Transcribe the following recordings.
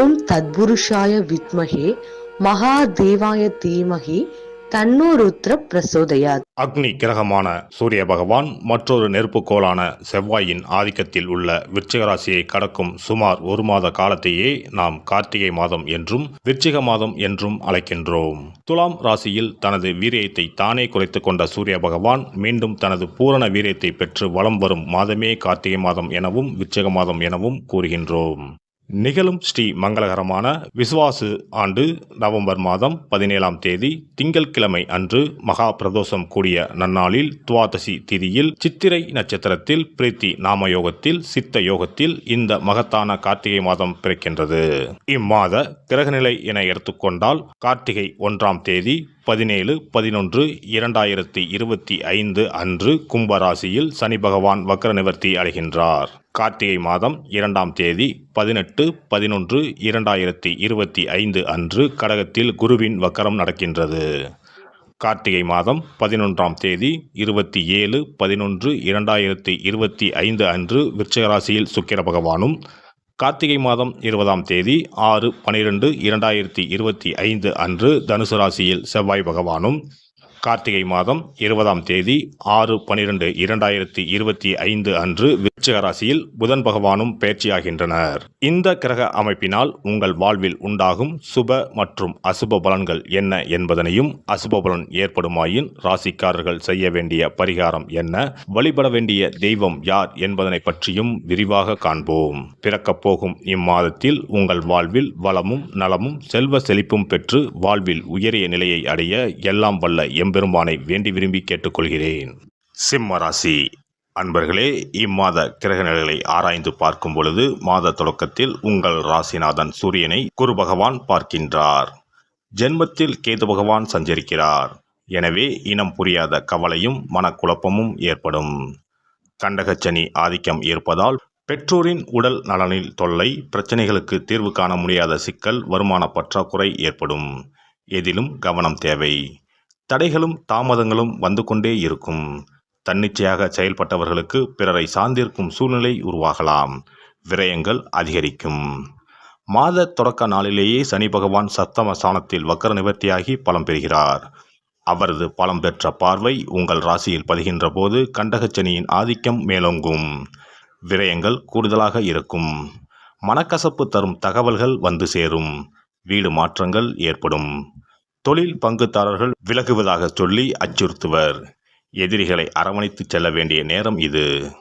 ஓம் தத்புருஷாய வித்மகே மகாதேவாய தீமகி தன்னோருத்ர பிரசோதயாத். அக்னி கிரகமான சூரிய பகவான் மற்றொரு நெருப்புக்கோளான செவ்வாயின் ஆதிக்கத்தில் உள்ள விருச்சிகராசியை கடக்கும் சுமார் ஒரு மாத காலத்தையே நாம் கார்த்திகை மாதம் என்றும் விருச்சிக மாதம் என்றும் அழைக்கின்றோம். துலாம் ராசியில் தனது வீரியத்தை தானே குறைத்து கொண்ட சூரிய பகவான் மீண்டும் தனது பூரண வீரியத்தை பெற்று வலம் வரும் மாதமே கார்த்திகை மாதம் எனவும் விருச்சிக மாதம் எனவும் கூறுகின்றோம். நிகழும் ஸ்ரீ மங்களகரமான விசுவாசு ஆண்டு நவம்பர் மாதம் பதினேழாம் தேதி திங்கட்கிழமை அன்று மகா பிரதோஷம் கூடிய நன்னாளில் துவாதசி திதியில் சித்திரை நட்சத்திரத்தில் பிரீத்தி நாம யோகத்தில் சித்த யோகத்தில் இந்த மகத்தான கார்த்திகை மாதம் பிறக்கின்றது. இம்மாத கிரகநிலை என எடுத்துக்கொண்டால் கார்த்திகை ஒன்றாம் தேதி பதினேழு பதினொன்று இரண்டாயிரத்தி இருபத்தி ஐந்து அன்று கும்பராசியில் சனி பகவான் வக்ர நிவர்த்தி அடைகின்றார். கார்த்திகை மாதம் இரண்டாம் தேதி பதினெட்டு பதினொன்று இரண்டாயிரத்தி இருபத்தி ஐந்து அன்று கடகத்தில் குருவின் வக்கரம் நடக்கின்றது. கார்த்திகை மாதம் பதினொன்றாம் தேதி இருபத்தி ஏழு பதினொன்று இரண்டாயிரத்தி இருபத்தி ஐந்து அன்று விருச்சிகராசியில் சுக்கிர பகவானும் கார்த்திகை மாதம் இருபதாம் தேதி ஆறு பனிரெண்டு இரண்டாயிரத்தி இருபத்தி ஐந்து அன்று தனுசு ராசியில் செவ்வாய் பகவானும் கார்த்திகை மாதம் இருபதாம் தேதி ஆறு பனிரெண்டு இரண்டாயிரத்தி இருபத்தி ஐந்து அன்று விருச்சிக ராசியில் புதன் பகவானும் பயிற்சியாகின்றனர். இந்த கிரக அமைப்பினால் உங்கள் வாழ்வில் உண்டாகும் சுப மற்றும் அசுப பலன்கள் என்ன என்பதனையும் அசுப பலன் ஏற்படுமாயின் ராசிக்காரர்கள் செய்ய வேண்டிய பரிகாரம் என்ன? வழிபட வேண்டிய தெய்வம் யார் என்பதனை பற்றியும் விரிவாக காண்போம். பிறக்கப் போகும் இம்மாதத்தில் உங்கள் வாழ்வில் வளமும் நலமும் செல்வ செழிப்பும் பெற்று வாழ்வில் உயரிய நிலையை அடைய எல்லாம் வல்ல எம்பெருமானை வேண்டி விரும்பி கேட்டுக்கொள்கிறேன். சிம்ம ராசி அன்பர்களே இம்மாத கிரக நிலைகளை ஆராய்ந்து பார்க்கும் பொழுது மாத தொடக்கத்தில் உங்கள் ராசிநாதன் சூரியனை குரு பகவான் பார்க்கின்றார். ஜென்மத்தில் கேது பகவான் சஞ்சரிக்கிறார். எனவே இனம் புரியாத கவலையும் மனக்குழப்பமும் ஏற்படும். கண்டகச்சனி ஆதிக்கம் இருப்பதால் பெற்றோரின் உடல் நலனில் தொல்லை பிரச்சனைகளுக்கு தீர்வு காண முடியாத சிக்கல் வருமான பற்றாக்குறை ஏற்படும். எதிலும் கவனம் தேவை. தடைகளும் தாமதங்களும் வந்து கொண்டே இருக்கும். தன்னிச்சையாக செயல்பட்டவர்களுக்கு பிறரை சார்ந்திருக்கும் சூழ்நிலை உருவாகலாம். விரயங்கள் அதிகரிக்கும். மாத தொடக்க நாளிலேயே சனி பகவான் சத்தம ஸ்தானத்தில் வக்கர நிவர்த்தியாகி பலம் பெறுகிறார். அவரது பலம் பெற்ற பார்வை உங்கள் ராசியில் பதிகின்ற போது கண்டகச்சனியின் ஆதிக்கம் மேலோங்கும். விரயங்கள் கூடுதலாக இருக்கும். மனக்கசப்பு தரும் தகவல்கள் வந்து சேரும். வீடு மாற்றங்கள் ஏற்படும். தொழில் பங்குதாரர்கள் விலகுவதாக சொல்லி அச்சுறுத்துவர். எதிரிகளை அரவணைத்துச் செல்ல வேண்டிய நேரம் இது.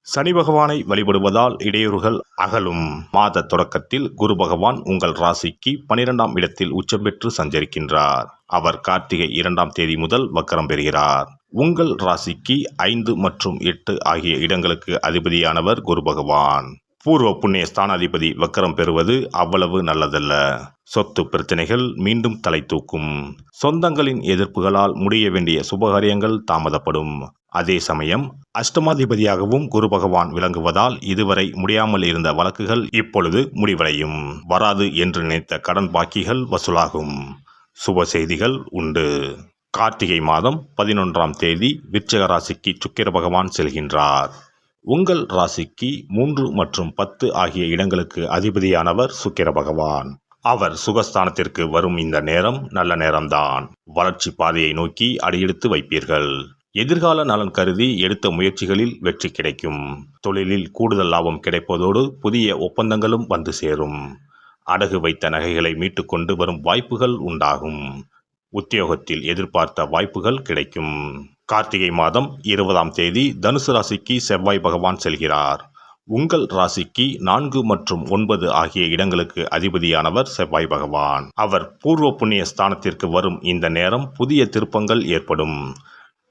சனி பகவானை வழிபடுவதால் இடையூறுகள் அகலும். மாத தொடக்கத்தில் குரு பகவான் உங்கள் ராசிக்கு பனிரெண்டாம் இடத்தில் உச்சம் பெற்று சஞ்சரிக்கின்றார். அவர் கார்த்திகை இரண்டாம் தேதி முதல் வக்கரம் பெறுகிறார். உங்கள் ராசிக்கு ஐந்து மற்றும் எட்டு ஆகிய இடங்களுக்கு அதிபதியானவர் குரு பகவான். பூர்வ புண்ணிய ஸ்தானாதிபதி வக்கரம் பெறுவது அவ்வளவு நல்லதல்ல. சொத்து பிரச்சனைகள் மீண்டும் தலை தூக்கும். சொந்தங்களின் எதிர்ப்புகளால் முடிய வேண்டிய சுபகாரியங்கள் தாமதப்படும். அதே சமயம் அஷ்டமாதிபதியாகவும் குரு பகவான் விளங்குவதால் இதுவரை முடியாமல் இருந்த வழக்குகள் இப்பொழுது முடிவடையும். வராது என்று நினைத்த கடன் பாக்கிகள் வசூலாகும். சுப செய்திகள் உண்டு. கார்த்திகை மாதம் பதினொன்றாம் தேதி விருச்சிக ராசிக்கு சுக்கிர பகவான் செல்கின்றார். உங்கள் ராசிக்கு மூன்று மற்றும் பத்து ஆகிய இடங்களுக்கு அதிபதியானவர் சுக்கிர பகவான். அவர் சுகஸ்தானத்திற்கு வரும் இந்த நேரம் நல்ல நேரம்தான். வளர்ச்சி பாதையை நோக்கி அடியெடுத்து வைப்பீர்கள். எதிர்கால நலன் கருதி எடுத்த முயற்சிகளில் வெற்றி கிடைக்கும். தொழிலில் கூடுதல் லாபம் கிடைப்பதோடு புதிய ஒப்பந்தங்களும் வந்து சேரும். அடகு வைத்த நகைகளை மீட்டுக்கொண்டு வரும் வாய்ப்புகள் உண்டாகும். உத்தியோகத்தில் எதிர்பார்த்த வாய்ப்புகள் கிடைக்கும். கார்த்திகை மாதம் இருபதாம் தேதி தனுசு ராசிக்கு செவ்வாய் பகவான் செல்கிறார். உங்கள் ராசிக்கு நான்கு மற்றும் ஒன்பது ஆகிய இடங்களுக்கு அதிபதியானவர் செவ்வாய் பகவான். அவர் பூர்வ புண்ணிய ஸ்தானத்திற்கு வரும் இந்த நேரம் புதிய திருப்பங்கள் ஏற்படும்.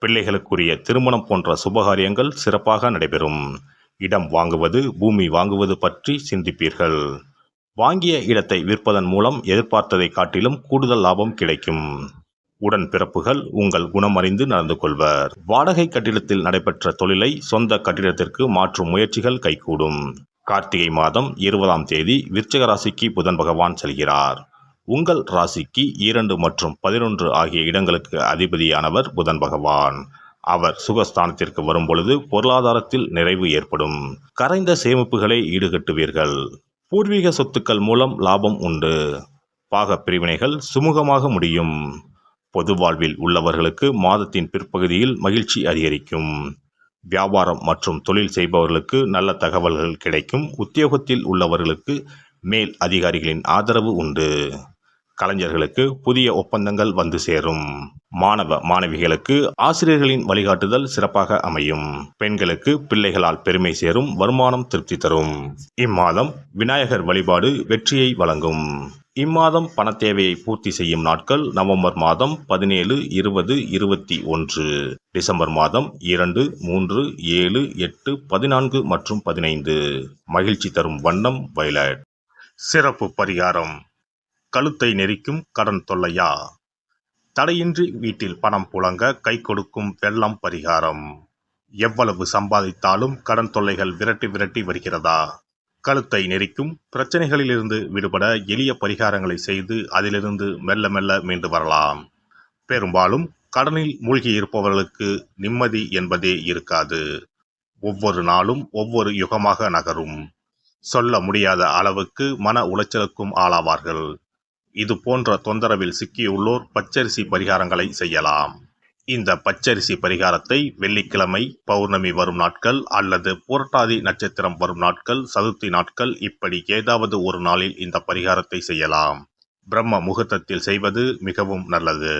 பிள்ளைகளுக்குரிய திருமணம் போன்ற சுபகாரியங்கள் சிறப்பாக நடைபெறும். இடம் வாங்குவது பூமி வாங்குவது பற்றி சிந்திப்பீர்கள். வாங்கிய இடத்தை விற்பதன் மூலம் எதிர்பார்த்ததை காட்டிலும் கூடுதல் லாபம் கிடைக்கும். உடன் பிறப்புகள் உங்கள் குணமறிந்து நடந்து கொள்வர். வாடகை கட்டிடத்தில் நடைபெற்ற தொழிலை சொந்த கட்டிடத்திற்கு மாற்றும் முயற்சிகள் கைகூடும். கார்த்திகை மாதம் இருபதாம் தேதி விற்சக ராசிக்கு புதன் பகவான் செல்கிறார். உங்கள் ராசிக்கு இரண்டு மற்றும் பதினொன்று ஆகிய இடங்களுக்கு அதிபதியானவர் புதன் பகவான். அவர் சுகஸ்தானத்திற்கு வரும்பொழுது பொருளாதாரத்தில் நிறைவு ஏற்படும். கரைந்த சேமிப்புகளை ஈடுகட்டுவீர்கள். பூர்வீக சொத்துக்கள் மூலம் லாபம் உண்டு. பாக பிரிவினைகள் சுமூகமாக முடியும். பொது வாழ்வில் உள்ளவர்களுக்கு மாதத்தின் பிற்பகுதியில் மகிழ்ச்சி அதிகரிக்கும். வியாபாரம் மற்றும் தொழில் செய்பவர்களுக்கு நல்ல தகவல்கள் கிடைக்கும். உத்தியோகத்தில் உள்ளவர்களுக்கு மேல் அதிகாரிகளின் ஆதரவு உண்டு. கலைஞர்களுக்கு புதிய ஒப்பந்தங்கள் வந்து சேரும். மாணவ மாணவிகளுக்கு ஆசிரியர்களின் வழிகாட்டுதல் சிறப்பாக அமையும். பெண்களுக்கு பிள்ளைகளால் பெருமை சேரும் வருமானம் திருப்தி தரும். இம்மாதம் விநாயகர் வழிபாடு வெற்றியை வழங்கும். இம்மாதம் பண தேவையை பூர்த்தி செய்யும் நாட்கள் நவம்பர் மாதம் பதினேழு இருபது இருபத்தி ஒன்று. டிசம்பர் மாதம் இரண்டு மூன்று ஏழு எட்டு பதினான்கு மற்றும் பதினைந்து. மகிழ்ச்சி தரும் வண்ணம் வயலட் சிறப்பு பரிகாரம். கழுத்தை நெரிக்கும் கடன் தொல்லையா? தடையின்றி வீட்டில் பணம் புழங்க கை கொடுக்கும் வெள்ளம் பரிகாரம். எவ்வளவு சம்பாதித்தாலும் கடன் தொல்லைகள் விரட்டி விரட்டி வருகிறதா? கழுத்தை நெரிக்கும் பிரச்சனைகளிலிருந்து விடுபட எளிய பரிகாரங்களை செய்து அதிலிருந்து மெல்ல மெல்ல மீண்டு வரலாம். பெரும்பாலும் கடனில் மூழ்கி இருப்பவர்களுக்கு நிம்மதி என்பதே இருக்காது. ஒவ்வொரு நாளும் ஒவ்வொரு யுகமாக நகரும். சொல்ல முடியாத அளவுக்கு மன உளைச்சலுக்கும் ஆளாவார்கள். இது போன்ற தொந்தரவில் சிக்கியுள்ளோர் பச்சரிசி பரிகாரங்களை செய்யலாம். இந்த பச்சரிசி பரிகாரத்தை வெள்ளிக்கிழமை பௌர்ணமி வரும் நாட்கள் அல்லது புரட்டாதி நட்சத்திரம் வரும் நாட்கள் சதுர்த்தி நாட்கள் இப்படி ஏதாவது ஒரு நாளில் இந்த பரிகாரத்தை செய்யலாம். பிரம்ம முகூர்த்தத்தில் செய்வது மிகவும் நல்லது.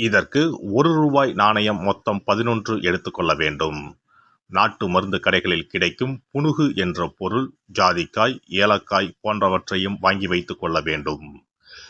இதற்கு ஒரு ரூபாய் நாணயம் மொத்தம் பதினொன்று எடுத்துக்கொள்ள வேண்டும். நாட்டு மருந்து கடைகளில் கிடைக்கும் புனுகு என்ற பொருள் ஜாதிக்காய் ஏலக்காய் போன்றவற்றையும் வாங்கி வைத்துக் கொள்ள வேண்டும்.